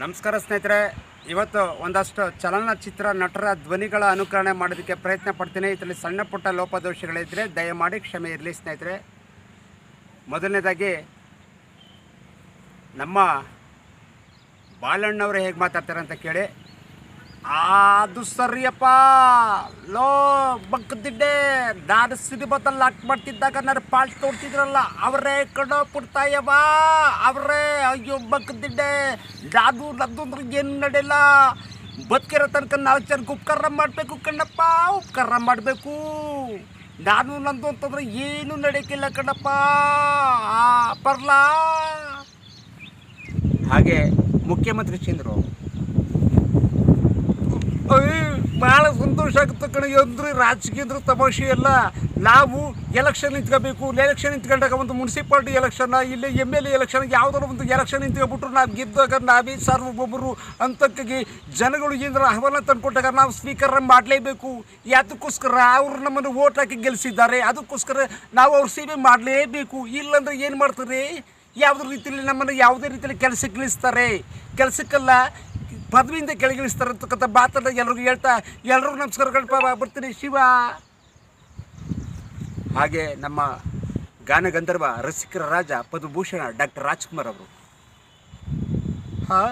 ನಮಸ್ಕಾರ ಸ್ನೇಹಿತರೆ. ಇವತ್ತು ಒಂದಷ್ಟು ಚಲನಚಿತ್ರ ನಟರ ಧ್ವನಿಗಳ ಅನುಕರಣೆ ಮಾಡೋದಕ್ಕೆ ಪ್ರಯತ್ನ ಪಡ್ತೀನಿ. ಇದರಲ್ಲಿ ಸಣ್ಣ ಪುಟ್ಟ ಲೋಪದೋಷಗಳಿದ್ದರೆ ದಯಮಾಡಿ ಕ್ಷಮೆ ಇರಲಿ ಸ್ನೇಹಿತರೆ. ಮೊದಲನೇದಾಗಿ, ನಮ್ಮ ಬಾಲಣ್ಣವರು ಹೇಗೆ ಮಾತಾಡ್ತಾರೆ ಅಂತ ಕೇಳಿ. ಅದು ಸರಿಯಪ್ಪ. ಲೋ, ಬಗ್ದಿದ್ದೆ. ನಾನು ಸಿನಿಮಾದಲ್ಲಿ ಆಕ್ಟ್ ಮಾಡ್ತಿದ್ದಾಗ ನಾನು ಪಾಲ್ ತೋರ್ತಿದ್ರಲ್ಲ ಅವರೇ ಕಡೋ ಪುಡ್ತಾಯವ ಅವರೇ, ಅಯ್ಯೋ, ಬಗ್ದಿದ್ದೆ. ನಾನು ನಂದೊಂದ್ರೆ ಏನು ನಡೆಯಲ್ಲ ಬದುಕಿರೋ ತನಕ ನಾವು ಚೆನ್ನಾಗಿ ಉಪಕಾರ ಮಾಡಬೇಕು ಕಣ್ಣಪ್ಪ, ಉಪಕಾರ ಮಾಡಬೇಕು. ನಾನು ನಂದು ಅಂತಂದ್ರೆ ಏನು ನಡೆಯಕ್ಕಿಲ್ಲ ಕಣ್ಣಪ್ಪ. ಬರ್ಲಾ. ಹಾಗೆ ಮುಖ್ಯಮಂತ್ರಿ ಚಂದ್ರು ಭಾಳ ಸಂತೋಷ ಆಗುತ್ತೆ ಕಣ. ಅಂದ್ರೆ ರಾಜಕೀಯದ್ರ ತಮಾಷೆ ಎಲ್ಲ. ನಾವು ಎಲೆಕ್ಷನ್ ನಿಂತ್ಕೋಬೇಕು. ಎಲೆಕ್ಷನ್ ನಿಂತ್ಕೊಂಡಾಗ ಒಂದು ಮುನ್ಸಿಪಾಲ್ಟಿ ಎಲೆಕ್ಷನ್ ಇಲ್ಲಿ ಎಂ ಎಲ್ ಎ ಎಲೆಕ್ಷನ್ ಯಾವುದಾದ್ರು ಒಂದು ಎಲೆಕ್ಷನ್ ನಿಂತ್ಕೊಬಿಟ್ರು ನಾವು ಗೆದ್ದಾಗ ನಾವೇ ಸಾರ್ವಭೌಮರು ಅಂತಕ್ಕಾಗಿ ಜನಗಳು ಏನಾರ ಅಹವಾಲ ತಂದುಕೊಟ್ಟಾಗ ನಾವು ಸ್ಪೀಕರ್ ಮಾಡಲೇಬೇಕು. ಯಾತಕ್ಕೋಸ್ಕರ ಅವರು ನಮ್ಮನ್ನು ಓಟ್ ಹಾಕಿ ಗೆಲ್ಲಿಸಿದ್ದಾರೆ ಅದಕ್ಕೋಸ್ಕರ ನಾವು ಅವ್ರ ಸೇವೆ ಮಾಡಲೇಬೇಕು. ಇಲ್ಲಾಂದ್ರೆ ಏನು ಮಾಡ್ತಾರೆ? ಯಾವುದ್ರ ರೀತಿಯಲ್ಲಿ ನಮ್ಮನ್ನು ಯಾವುದೇ ರೀತಿಯಲ್ಲಿ ಕೆಲಸಕ್ಕೆ ಇಳಿಸ್ತಾರೆ. ಕೆಲಸಕ್ಕಲ್ಲ ಪದವಿಯಿಂದ ಕೆಳಗಿಳಿಸ್ತಾರೆ ಅಂತಕ್ಕಂಥ ಮಾತನ್ನ ಎಲ್ರಿಗೂ ಹೇಳ್ತಾ, ಎಲ್ರಿಗೂ ನಮಸ್ಕಾರಗಳು ಬರ್ತೀನಿ, ಶಿವ. ಹಾಗೆ ನಮ್ಮ ಗಾನಗಂಧರ್ವ ರಸಿಕರ ರಾಜ, ಪದ್ಮಭೂಷಣ, ಡಾಕ್ಟರ್ ರಾಜ್ಕುಮಾರ್ ಅವರು. ಹಾ?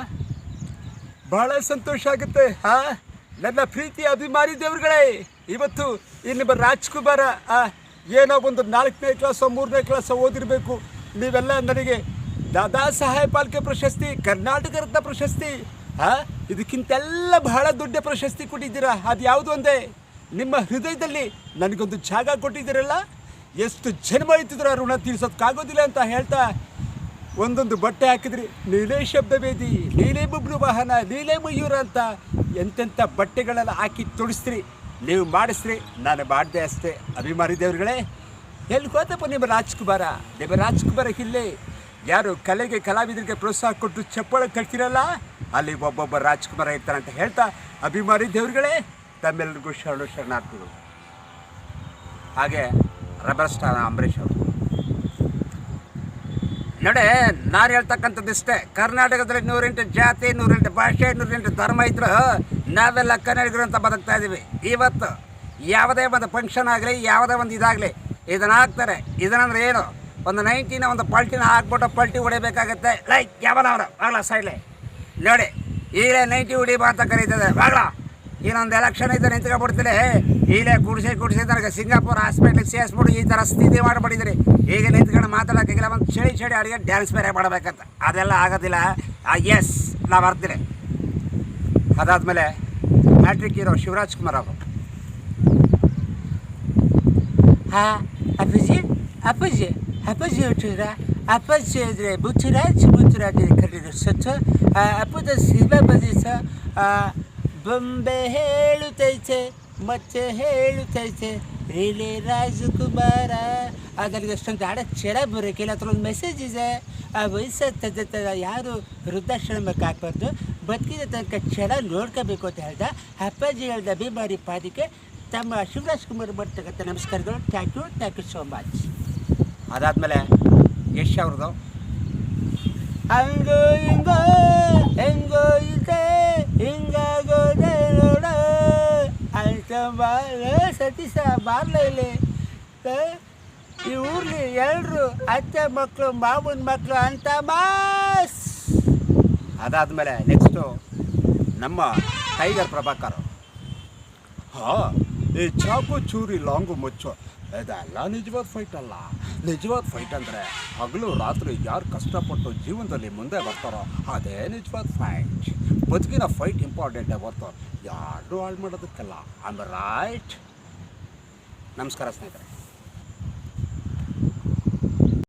ಬಹಳ ಸಂತೋಷ ಆಗುತ್ತೆ, ಹಾ? ನನ್ನ ಪ್ರೀತಿ ಅಭಿಮಾನಿ ದೇವರುಗಳೇ, ಇವತ್ತು ಇಲ್ಲಿ ರಾಜ್ಕುಮಾರ ಏನೋ ಒಂದು ನಾಲ್ಕನೇ ಕ್ಲಾಸ್, ಮೂರನೇ ಕ್ಲಾಸ್ ಓದಿರಬೇಕು. ನೀವೆಲ್ಲ ನನಗೆ ದಾದಾ ಸಹಾಯ ಪಾಲಿಕೆ ಪ್ರಶಸ್ತಿ, ಕರ್ನಾಟಕ ರತ್ನ ಪ್ರಶಸ್ತಿ ಇದಕ್ಕಿಂತೆಲ್ಲ ಬಹಳ ದೊಡ್ಡ ಪ್ರಶಸ್ತಿ ಕೊಟ್ಟಿದ್ದೀರಾ? ಅದು ಯಾವುದು ನಿಮ್ಮ ಹೃದಯದಲ್ಲಿ ನನಗೊಂದು ಜಾಗ ಕೊಟ್ಟಿದ್ದೀರಲ್ಲ? ಎಷ್ಟು ಜನ್ಮ ಇತ್ತಿದ್ರು ಋಣ ತೀರಿಸೋದಕ್ಕಾಗೋದಿಲ್ಲ ಅಂತ ಹೇಳ್ತಾ ಒಂದೊಂದು ಬಟ್ಟೆ ಹಾಕಿದ್ರಿ. ನೀಲೇ ಶಬ್ದವೇದಿ, ನೀಲೇ ಬಬ್ಲು ವಾಹನ, ನೀಲೇ ಮಯೂರ ಅಂತ ಎಂತೆಂಥ ಬಟ್ಟೆಗಳೆಲ್ಲ ಹಾಕಿ ತೊಡಿಸ್ರಿ. ನೀವು ಮಾಡಿಸ್ರಿ, ನಾನು ಮಾಡಿದೆ ಅಷ್ಟೇ. ಅಭಿಮಾನಿ ದೇವರುಗಳೇ, ಎಲ್ಲಿ ಹೋದಪ್ಪ ನಿಮ್ಮ ರಾಜ್ಕುಮಾರ? ನಿಮ್ಮ ರಾಜ್ಕುಮಾರ ಇಲ್ಲೇ. ಯಾರು ಕಲೆಗೆ, ಕಲಾವಿದರಿಗೆ ಪ್ರೋತ್ಸಾಹ ಕೊಟ್ಟು ಚಪ್ಪಾಳೆ ಕಟ್ತಿರಲ್ಲ? ಅಲ್ಲಿ ಒಬ್ಬೊಬ್ಬ ರಾಜ್ಕುಮಾರ ಇರ್ತಾರೆ ಅಂತ ಹೇಳ್ತಾ ಅಭಿಮಾನಿ ದೇವರುಗಳೇ ತಮ್ಮೆಲ್ಲರಿಗೂ ಶರಣು ಶರಣಾರ್ಥಿಗಳು. ಹಾಗೆ ರಬರ್ ಸ್ಟಾರ್ ಅಂಬರೀಷ್ ಅವರು. ನಡೆ, ನಾನು ಹೇಳ್ತಕ್ಕಂಥದ್ದು ಇಷ್ಟೇ, ಕರ್ನಾಟಕದಲ್ಲಿ ನೂರೆಂಟು ಜಾತಿ, ನೂರೆಂಟು ಭಾಷೆ, ನೂರೆಂಟು ಧರ್ಮ ಇದ್ರು ನಾವೆಲ್ಲ ಕನ್ನಡಿಗರು ಅಂತ ಬದುಕ್ತಾ ಇದ್ದೀವಿ. ಇವತ್ತು ಯಾವುದೇ ಒಂದು ಫಂಕ್ಷನ್ ಆಗಲಿ, ಯಾವುದೇ ಒಂದು ಇದಾಗಲಿ ಇದನ್ನು ಹಾಕ್ತಾರೆ ಇದನ್ನಂದ್ರೆ ಏನು? ಒಂದು ನೈಂಟಿನ ಒಂದು ಪಲ್ಟಿನ ಹಾಕ್ಬಿಟ್ಟು ಪಲ್ಟಿ ಹೊಡಿಬೇಕಾಗತ್ತೆ. ಲೈಕ್ ಯಾವನವರು? ಆಗಲ ಸೈಡ್ಲೆ ನೋಡಿ, ಈಗಲೇ ನೈಂಟಿ ಬಾ ಅಂತ ಕರೀತದೆ. ಬಾಗ್ಲ, ಇನ್ನೊಂದು ಎಲೆಕ್ಷನ್ ಇದ್ದ ನಿಂತ್ಕೊಂಡ್ಬಿಡ್ತೀನಿ ಈಗಲೇ ಕುಡಿಸಿ ಕುಡಿಸಿ ನನಗೆ ಸಿಂಗಾಪುರ್ ಹಾಸ್ಪಿಟ್ಲಿಗೆ ಸೇರಿಸ್ಬಿಡು ಈ ಥರ ಸ್ಥಿತಿ ಮಾಡಿಬಿಟ್ಟಿದ್ರಿ ಈಗ ನಿಂತ್ಕೊಂಡು ಮಾತಾಡೋಕ್ಕಾಗಿಲ್ಲ ಒಂದು ಚಳಿ ಚಳಿ ಅಡುಗೆ ಡ್ಯಾನ್ಸ್ ಬೇರೆ ಮಾಡಬೇಕಂತ. ಅದೆಲ್ಲ ಆಗೋದಿಲ್ಲ. ಎಸ್ ನಾ ಬರ್ತೀನಿ. ಅದಾದಮೇಲೆ ಮ್ಯಾಟ್ರಿಕ್ ಇರೋ ಶಿವರಾಜ್ ಕುಮಾರ್ ಅವರು. ಹಾ ಅಪ್ಪಾಜಿ ಅಪ್ಪಾಜಿ ಅಪ್ಪಾಜಿ ಹೊಟ್ಟಿರ ಅಪ್ಪಾಜಿ ಅಂದರೆ ಬುಚ್ಚರಾಜ್ ಬುಚ್ಚರಾಜ್ ಕರೀದು ಸತ್ತು ಅಪ್ಪದ ಸಿನಿಮಾ ಬಂದಿಸ ಬೊಂಬೆ ಹೇಳುತ್ತೈತೆ ಮತ್ತೆ ಹೇಳುತ್ತೈತೆ ರಿಲೇ ರಾಜಕುಮಾರ ಅದರಿಗೆ ಅಷ್ಟೊಂದು ಹಾಡ ಚೆಡ ಬರೋಕ್ಕಿಲ್ಲ ಅದ್ರ ಒಂದು ಮೆಸೇಜ್ ಇದೆ ಆ ವಯಸ್ಸು ಯಾರು ವೃದ್ಧಾಶ್ರಮಕ್ಕೆ ಹಾಕ್ಬಾರ್ದು ಬದುಕಿದ ತನಕ ಚೆಡ ನೋಡ್ಕೋಬೇಕು ಅಂತ ಹೇಳ್ದ ಅಪ್ಪಾಜಿ ಹೇಳ್ದ ಅಭಿಮಾನಿ ಪಾದಿಕೆ ತಮ್ಮ ಶಿವರಾಜ್ ಕುಮಾರ್ ಮಾಡ್ತಕ್ಕಂಥ ನಮಸ್ಕಾರಗಳು thank you thank you so much ಅದಾದಮೇಲೆ ಯಶ್ ಅವ್ರದ್ದು? ಹಂಗೋ ಹಿಂಗೋ, ಹೆಂಗೋ ಇದೆ ಹಿಂಗಾಗೋದೆ ನೋಡ. ಅಂತ ಬಾರ ಸತೀಶ ಬಾರ್ಲ ಇಲ್ಲಿ. ಈ ಊರ್ಲಿ ಎಲ್ಲರೂ ಅತ್ತೆ ಮಕ್ಕಳು ಮಾವನ ಮಕ್ಕಳು ಅಂತ ಮಾಸ್. ಅದಾದಮೇಲೆ ನೆಕ್ಸ್ಟು ನಮ್ಮ ಟೈಗರ್ ಪ್ರಭಾಕರ್. ಹಾ, ಈ ಚಾಕು ಚೂರಿ ಲಾಂಗು ಮುಚ್ಚು. ಇದೆಲ್ಲ ನಿಜವಾದ ಫೈಟ್ ಅಲ್ಲ. ನಿಜವಾದ ಫೈಟ್ ಅಂದರೆ ಹಗಲು ರಾತ್ರಿ ಯಾರು ಕಷ್ಟಪಟ್ಟು ಜೀವನದಲ್ಲಿ ಮುಂದೆ ಬರ್ತಾರೋ ಅದೇ ನಿಜವಾದ ಫೈಟ್ ಬದುಕಿನ ಫೈಟ್ ಇಂಪಾರ್ಟೆಂಟೇ ಬರ್ತಾರೋ ಯಾರು ಹಾಳು ಮಾಡೋದಕ್ಕೆಲ್ಲ. ಆಮ್ ರೈಟ್ ನಮಸ್ಕಾರ ಸ್ನೇಹಿತರೆ.